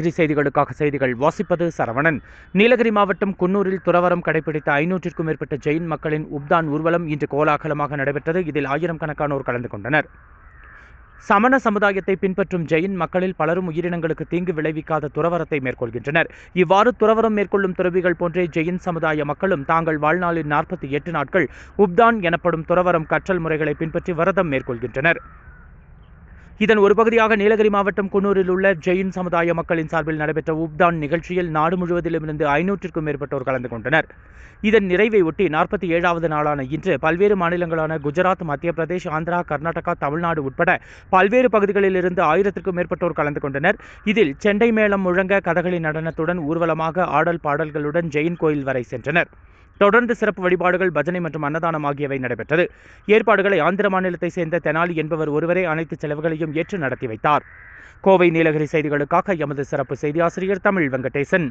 நீலகிரி செய்திகளுக்காக செய்திகள் வாசிப்பது சரவணன். நீலகிரி மாவட்டம் குன்னூரில் துறவரம் கடைபிடித்த ஐநூற்றிற்கும் மேற்பட்ட ஜெயின் மக்களின் உப்தான் ஊர்வலம் இன்று கோலாகலமாக நடைபெற்றது. இதில் ஆயிரம் கணக்கானோர் கலந்து கொண்டனர். சமண சமுதாயத்தை பின்பற்றும் ஜெயின் மக்களில் பலரும் உயிரினங்களுக்கு தீங்கு விளைவிக்காத துறவரத்தை மேற்கொள்கின்றனர். இவ்வாறு துறவரம் மேற்கொள்ளும் துறவிகள் போன்றே ஜெயின் சமுதாய மக்களும் தாங்கள் வாழ்நாளில் நாற்பத்தி எட்டு நாட்கள் உப்தான் எனப்படும் துறவரம் கற்றல் முறைகளை பின்பற்றி விரதம் மேற்கொள்கின்றனர். இதன் ஒரு பகுதியாக நீலகிரி மாவட்டம் குன்னூரில் உள்ள ஜெயின் சமுதாய மக்களின் சார்பில் நடைபெற்ற உப்தான் நிகழ்ச்சியில் நாடு முழுவதிலுமிருந்து ஐநூற்றிற்கும் மேற்பட்டோர் கலந்து கொண்டனர். இதன் நிறைவை ஒட்டி நாற்பத்தி ஏழாவது நாளான இன்று பல்வேறு மாநிலங்களான குஜராத் மத்திய பிரதேஷ் ஆந்திரா கர்நாடகா தமிழ்நாடு உட்பட பல்வேறு பகுதிகளிலிருந்து ஆயிரத்திற்கும் மேற்பட்டோர் கலந்து கொண்டனர். இதில் செண்டை மேளம் முழங்க கதகளி நடனத்துடன் ஊர்வலமாக ஆடல் பாடல்களுடன் ஜெயின் கோயில் வரை சென்றனர். தொடர்ந்து சிறப்பு வழிபாடுகள் பஜனை மற்றும் அன்னதானம் ஆகியவை நடைபெற்றது. ஏற்பாடுகளை ஆந்திர மாநிலத்தை சேர்ந்த தெனாலி என்பவர் ஒருவரே அனைத்து செலவுகளையும் ஏற்று நடத்தி வைத்தார். கோவை நீலகிரி செய்திகளுக்காக எமது சிறப்பு செய்தி ஆசிரியர் தமிழ் வெங்கடேசன்.